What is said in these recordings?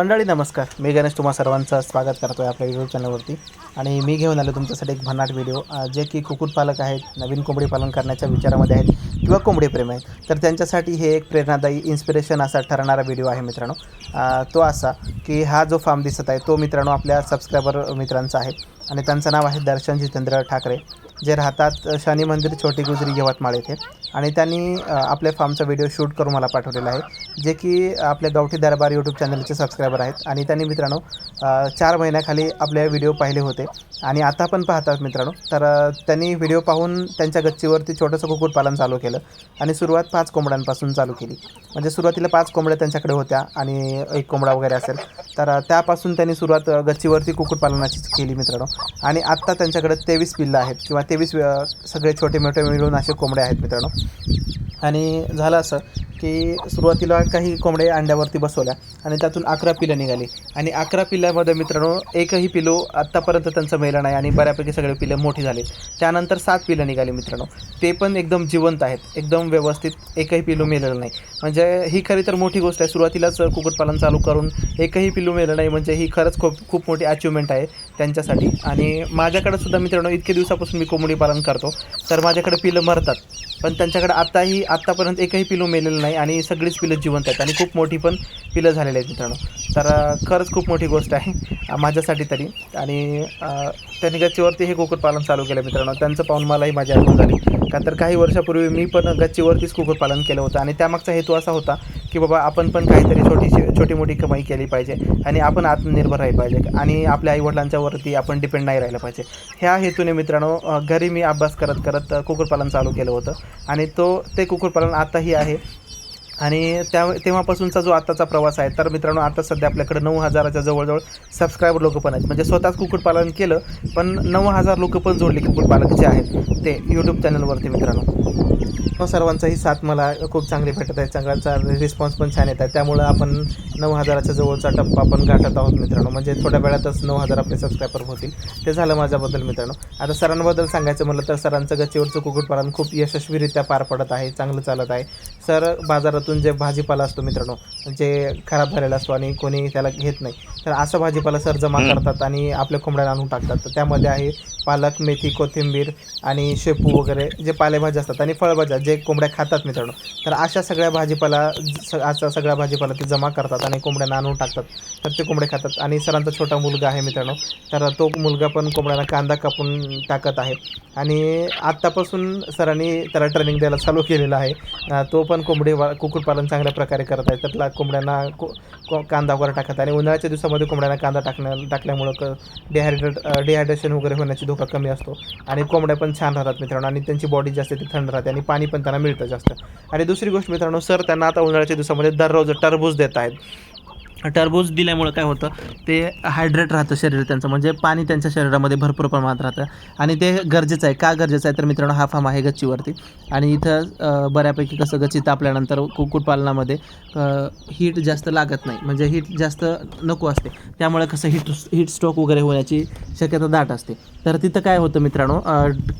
मंडळी नमस्कार. मी गणेश तुम्हा सर्वांचं स्वागत करतो आहे आपल्या यूट्यूब चॅनलवरती आणि मी घेऊन आलो तुमच्यासाठी एक भन्नाट व्हिडिओ जे की कुक्कुटपालक आहेत नवीन कोंबडी पालन करण्याच्या विचारामध्ये आहेत किंवा कोंबडीप्रेम आहेत. तर त्यांच्यासाठी हे एक प्रेरणादायी इन्स्पिरेशन असा ठरणारा व्हिडिओ आहे मित्रांनो. तो असा की हा जो फार्म दिसत आहे तो मित्रांनो आपल्या सबस्क्रायबर मित्रांचा आहे. आणि त्यांचं नाव आहे दर्शन जितेंद्र ठाकरे. जे राहतात शनी मंदिर छोटी गुजरी यवतमाळ येथे. आणि त्यांनी आपल्या फार्मचा व्हिडिओ शूट करून मला पाठवलेला आहे जे की आपल्या गावठी दरबार यूट्यूब चॅनलचे सबस्क्रायबर आहेत. आणि त्यांनी मित्रांनो चार महिन्याखाली आपले व्हिडिओ पाहिले होते. आणि आता पण पाहतात मित्रांनो. तर त्यांनी व्हिडिओ पाहून त्यांच्या गच्चीवरती छोटंसं कुक्कुटपालन चालू केलं. आणि सुरुवात पाच कोंबड्यांपासून चालू केली. म्हणजे सुरुवातीला पाच कोंबड्या त्यांच्याकडे होत्या आणि एक कोंबडा वगैरे असेल. तर त्यापासून त्यांनी सुरुवात गच्चीवरती कुक्कुटपालनाची केली मित्रांनो. आणि आत्ता त्यांच्याकडे तेवीस पिल्लं आहेत किंवा तेवीस सगळे छोटे मोठे मिळून असे कोंबडे आहेत मित्रांनो. आणि झालं असं की सुरुवातीला काही कोंबड्या अंड्यावरती बसवल्या आणि त्यातून अकरा पिलं निघाली. आणि अकरा पिल्ल्यामध्ये मित्रांनो एकही पिलो आत्तापर्यंत त्यांचं मेलं नाही आणि बऱ्यापैकी सगळे पिलं मोठी झाले. त्यानंतर सात पिलं निघाली मित्रांनो. ते पण एकदम जिवंत आहेत. एकदम व्यवस्थित एकही पिलू मेलेलं नाही. म्हणजे ही खरी तर मोठी गोष्ट आहे. सुरुवातीलाच कुक्कुटपालन चालू करून एकही पिलू मेलं नाही. म्हणजे ही खरंच खूप खूप मोठी अचिव्हमेंट आहे त्यांच्यासाठी. आणि माझ्याकडे सुद्धा मित्रांनो इतके दिवसापासून मी कोंबडी पालन करतो. तर माझ्याकडे पिलं मरतात. पण त्यांच्याकडे आत्ताही आत्तापर्यंत एकही पिलू मेलेलं नाही आणि सगळीच पिलं जिवंत आहेत आणि खूप मोठी पण पिलं झालेली आहेत मित्रांनो. तर खरंच खूप मोठी गोष्ट आहे माझ्यासाठी तरी. आणि त्यांनी गच्चीवरती हे कुक्कुटपालन चालू केलं मित्रांनो. त्यांचं पाहून मलाही माझी आठवण झाली. का तर काही वर्षापूर्वी मी पण गच्चीवरतीच कुक्कुटपालन केलं होतं आणि त्यामागचा हेतू असा होता की बाबा आपण पण काहीतरी छोटीशी छोटी मोठी कमाई केली पाहिजे आणि आपण आत्मनिर्भर राहिलं पाहिजे आणि आपल्या आईवडिलांच्यावरती आपण डिपेंड नाही राहिलं पाहिजे. ह्या हेतूने मित्रांनो घरी मी अभ्यास करत करत अ, चालू केलं होतं आणि तो ते कुक्कुटपालन आताही आहे. आणि त्या तेव्हापासूनचा जो आत्ताचा प्रवास आहे तर मित्रांनो आता सध्या आपल्याकडे नऊ हजाराच्या जवळजवळ सबस्क्रायबर लोक पण आहेत. म्हणजे स्वतःच कुक्कुटपालन केलं पण नऊ हजार लोक पण जोडले कुक्कुटपालक जे आहेत ते यूट्यूब चॅनलवरती मित्रांनो. मग सर्वांचाही साथ मला खूप चांगली भेटत आहे. सगळ्यांचा रिस्पॉन्स पण छान येत आहे. त्यामुळं आपण नऊ हजाराच्या जवळचा टप्पा आपण गाठत आहोत मित्रांनो. म्हणजे थोड्या वेळातच नऊ हजार आपले सबस्क्रायबर होतील. ते झालं माझ्याबद्दल मित्रांनो. आता सरांबद्दल सांगायचं म्हटलं तर सरांचं गच्चीवरचं कुक्कुटपालन खूप यशस्वीरित्या पार पडत आहे चांगलं चालत आहे. सर बाजारातून जे भाजीपाला असतो मित्रांनो जे खराब झालेला असतो आणि कोणी त्याला घेत नाही तर असा भाजीपाला सर जमा करतात आणि आपल्या कोंबड्याला आणून टाकतात. तर त्यामध्ये आहे पालक मेथी कोथिंबीर आणि शेपू वगैरे जे पालेभाज्या असतात आणि फळभाज्या जे कोंबड्या खातात मित्रांनो तर अशा सगळ्या भाजीपाला असा सगळा भाजीपाला ते जमा करतात आणि कोंबड्यांना आणून टाकतात. तर ते कोंबडे खातात आणि सरांचा छोटा मुलगा आहे मित्रांनो तर तो मुलगा पण कोंबड्यांना कांदा कापून टाकत आहे. आणि आत्तापासून सरांनी त्याला ट्रेनिंग द्यायला चालू केलेलं आहे. तो पण कोंबडी वा कुक्कुटपालन चांगल्या प्रकारे करत आहेत. त्यातला कोंबड्यांना को को- कांदा वगैरे टाकत आणि उन्हाळ्याच्या दिवसामध्ये कोंबड्यांना कांदा टाकण्या टाकल्यामुळं क डिहायड्रेट डिहायड्रेशन वगैरे होण्याची धोका कमी असतो. आणि कोंबड्या पण छान राहतात मित्रांनो. आणि त्यांची बॉडी जास्त ती थंड राहते आणि पाणी पण त्यांना मिळतं जास्त. आणि दुसरी गोष्ट मित्रांनो सर त्यांना आता उन्हाळ्याच्या दिवसामध्ये दररोज टरबूज देत आहेत. टरबूज दिल्यामुळं काय होतं ते हायड्रेट राहतं शरीर त्यांचं. म्हणजे पाणी त्यांच्या शरीरामध्ये भरपूर प्रमाणात राहतं. आणि ते गरजेचं आहे. का गरजेचं आहे? तर मित्रांनो हा फार्म आहे गच्चीवरती. आणि इथं बऱ्यापैकी कसं गच्ची तापल्यानंतर कुक्कुटपालनामध्ये हीट जास्त लागत नाही. म्हणजे हीट जास्त नको असते. त्यामुळे कसं हीट हीट स्ट्रोक वगैरे होण्याची शक्यता दाट असते. तर तिथं काय होतं मित्रांनो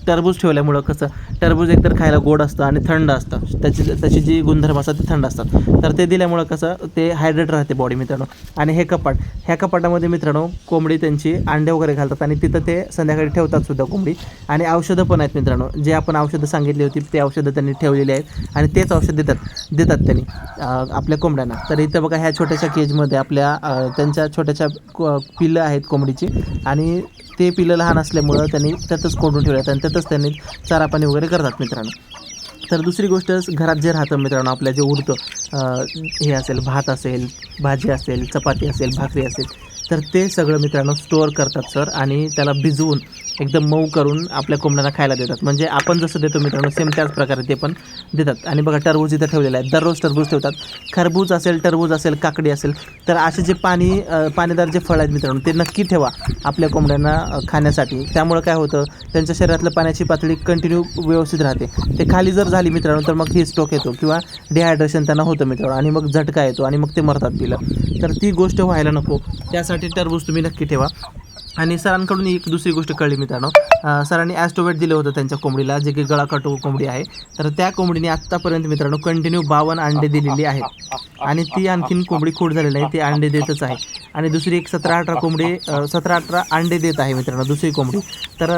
टरबूज ठेवल्यामुळं कसं टरबूज एकतर खायला गोड असतं आणि थंड असतं. त्याची त्याची जी गुणधर्म असतात ते थंड असतात. तर ते दिल्यामुळं कसं ते हायड्रेट राहते बॉडी मित्रांनो. आणि हे कपाट ह्या कपाटामध्ये मित्रांनो कोंबडी त्यांची अंडे वगैरे घालतात आणि तिथं ते संध्याकाळी ठेवतात सुद्धा कोंबडी. आणि औषधं पण आहेत मित्रांनो. जे आपण औषधं सांगितली होती ते औषधं त्यांनी ठेवलेली आहेत आणि तेच औषध देतात देतात त्यांनी आपल्या कोंबड्यांना. तर इथं बघा ह्या छोट्याशा केजमध्ये आपल्या त्यांच्या छोट्याशा पिलं पिल्लं आहेत कोंबडीची. आणि ते पिल्लं लहान असल्यामुळं त्यांनी त्यातच कोंडून ठेवले आहेत आणि त्यातच त्यांनी चारा पाणी वगैरे करतात मित्रांनो. तर दुसरी गोष्ट घरात जे राहतं मित्रांनो आपल्या जे उरतं हे असेल भात असेल भाजी असेल चपाती असेल भाकरी असेल तर ते सगळं मित्रांनो स्टोअर करतात सर आणि त्याला भिजवून एकदम मऊ करून आपल्या कोंबड्यांना खायला देतात. म्हणजे आपण जसं देतो मित्रांनो सेम त्याच प्रकारे ते पण देतात. आणि बघा टरबूज इथं ठेवलेलं आहे. दररोज टरबूज ठेवतात. खरबूज असेल टरबूज असेल काकडी असेल तर असे जे पाणी पाणीदार जे फळ आहेत मित्रांनो ते नक्की ठेवा आपल्या कोंबड्यांना खाण्यासाठी. त्यामुळं काय होतं त्यांच्या शरीरातलं पाण्याची पातळी कंटिन्यू व्यवस्थित राहते. ते खाली जर झाली मित्रांनो तर मग ही स्ट्रोक येतो किंवा डिहायड्रेशन त्यांना होतं मित्रांनो. आणि मग झटका येतो आणि मग ते मरतात पिलं. तर ती गोष्ट व्हायला नको. त्यासाठी टरबूज तुम्ही नक्की ठेवा. आणि सरांकडून एक दुसरी गोष्ट कळली मित्रांनो. सरांनी ॲस्टोवेट दिलं होतं त्यांच्या कोंबडीला जे की गळाकाटू कोंबडी आहे. तर त्या कोंबडीने आत्तापर्यंत मित्रांनो कंटिन्यू बावन्न अंडे दिलेली आहेत. आणि ती आणखीन कोंबडी खूट झालेली आहे ती अंडे देतच आहे. आणि दुसरी एक सतरा अठरा कोंबडी सतरा अठरा अंडे देत आहे मित्रांनो दुसरी कोंबडी. तर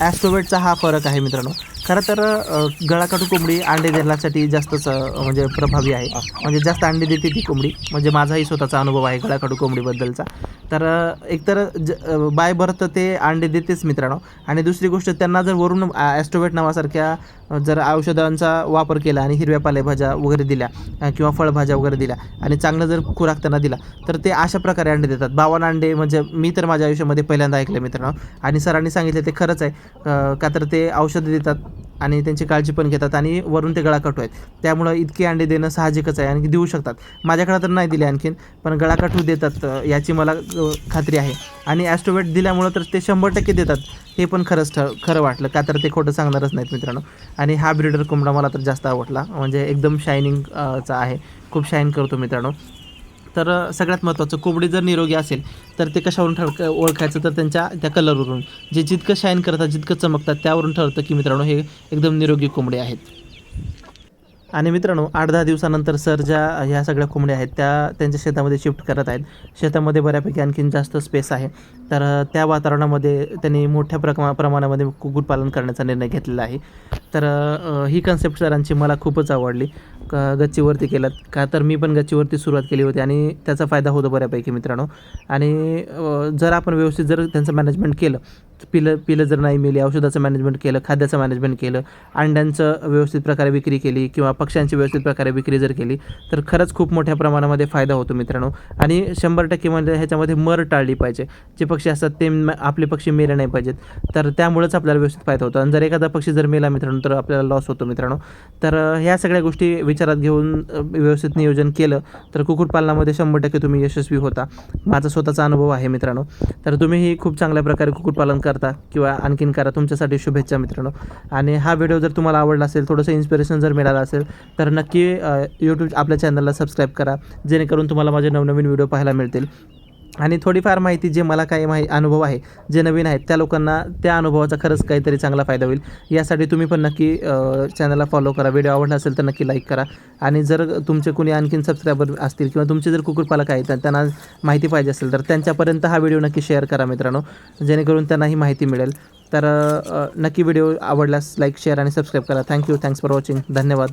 ॲस्टोवेटचा हा फरक आहे मित्रांनो. खरं तर अं, गळाकाटू कोंबडी अंडे देण्यासाठी जास्तच म्हणजे प्रभावी आहे. म्हणजे जास्त अंडे देते ती कोंबडी. म्हणजे माझाही स्वतःचा अनुभव आहे गळाकाटू कोंबडीबद्दलचा. तर एकतर ज बाय बर्थ ते अंडे देतेच मित्रांनो. आणि दुसरी गोष्ट त्यांना जर वरून ॲस्टोवेट नावासारख्या जर औषधांचा वापर केला आणि हिरव्या पालेभाज्या वगैरे दिल्या किंवा फळभाज्या वगैरे दिल्या आणि चांगलं जर खुराक त्यांना दिला तर ते अशा प्रकारे अंडे देतात. बावन अंडे म्हणजे मी तर माझ्या आयुष्यामध्ये पहिल्यांदा ऐकलं मित्रांनो. आणि सरांनी सांगितलं ते खरंच आहे. का तर ते औषधं देतात आणि त्यांची काळजी पण घेतात आणि वरून ते गळाकाठू आहेत. त्यामुळं इतके अंडे देणं साहजिकच आहे आणि देऊ शकतात. माझ्याकडे तर नाही दिले आणखीन पण गळाकाठू देतात याची मला खात्री आहे. आणि ॲस्ट्रोवेट दिल्यामुळं तर ते शंभर टक्के देतात. हे पण खरंच ठ खरं वाटलं. का तर ते खोटं सांगणारच नाहीत मित्रांनो. आणि हा ब्रिडर कोंबडा मला तर जास्त आवडला. म्हणजे एकदम शायनिंग चा आहे. खूप शाईन करतो मित्रांनो. तर सगळ्यात महत्त्वाचं कोंबडी जर निरोगी असेल तर ते कशावरून ठर ओळखायचं? तर त्यांच्या त्या कलरवरून. जे जितकं शाईन करतात जितकं चमकतात त्यावरून ठरतं की मित्रांनो हे एकदम निरोगी कोंबडे आहेत. आणि मित्रांनो आठ दहा दिवसानंतर सर ज्या ह्या सगळ्या कोंबड्या आहेत त्या त्यांच्या शेतामध्ये शिफ्ट करत आहेत. शेतामध्ये बऱ्यापैकी आणखीन जास्त स्पेस आहे. तर त्या वातावरणामध्ये त्यांनी मोठ्या प्रमा प्रमाणामध्ये कुक्कुटपालन करण्याचा निर्णय घेतलेला आहे. तर ही कन्सेप्ट सरांची मला खूपच आवडली. क गच्चीवरती केलं. का तर मी पण गच्चीवरती सुरुवात केली होती आणि त्याचा फायदा होतो बऱ्यापैकी मित्रांनो. आणि जर आपण व्यवस्थित जर त्यांचं मॅनेजमेंट केलं पिलं पिलं जर नाही मिली औषधाचं मॅनेजमेंट केलं खाद्याचं मॅनेजमेंट केलं अंड्यांचं व्यवस्थित प्रकारे विक्री केली किंवा पक्ष्यांची व्यवस्थित प्रकारे विक्री जर केली तर खरंच खूप मोठ्या प्रमाणामध्ये फायदा होतो मित्रांनो. आणि शंभर टक्के म्हणजे ह्याच्यामध्ये मर टाळली पाहिजे. जे पक्षी असतात ते म- आपले पक्षी मेले नाही पाहिजेत. तर त्यामुळेच आपल्याला व्यवस्थित फायदा होतो. आणि जर एखादा पक्षी जर मेला मित्रांनो तर आपल्याला लॉस होतो मित्रांनो. तर ह्या सगळ्या गोष्टी विचारात घेऊन व्यवस्थित नियोजन केलं तर कुक्कुटपालनामध्ये शंभर टक्के तुम्ही यशस्वी होता. माझा स्वतःचा अनुभव आहे मित्रांनो. तर तुम्हीही खूप चांगल्या प्रकारे कुक्कुटपालन करता किंवा आणखीन करा तुमच्यासाठी शुभेच्छा मित्रांनो. आणि हा व्हिडिओ जर तुम्हाला आवडला असेल थोडंसं इन्स्पिरेशन जर मिळालं असेल तर नक्की यूट्यूब आपल्या चॅनलला सबस्क्राईब करा. जेणेकरून तुम्हाला माझे नवनवीन व्हिडिओ पाहायला मिळतील. आणि थोडीफार माहिती जे मला काही माहि अनुभव आहे जे नवीन आहेत त्या लोकांना त्या अनुभवाचा खरंच काहीतरी चांगला फायदा होईल. यासाठी तुम्ही पण नक्की चॅनलला फॉलो करा. व्हिडिओ आवडला असेल तर नक्की लाईक करा. आणि जर तुमचे कोणी आणखीन सबस्क्रायबर असतील किंवा तुमचे जर कुकुरपालक आहेत तर त्यांना माहिती पाहिजे असेल तर त्यांच्यापर्यंत हा व्हिडिओ नक्की शेअर करा मित्रांनो. जेणेकरून त्यांनाही माहिती मिळेल. तर नक्की व्हिडिओ आवडल्यास लाईक शेअर आणि सबस्क्राईब करा. Thank you thanks for watching धन्यवाद.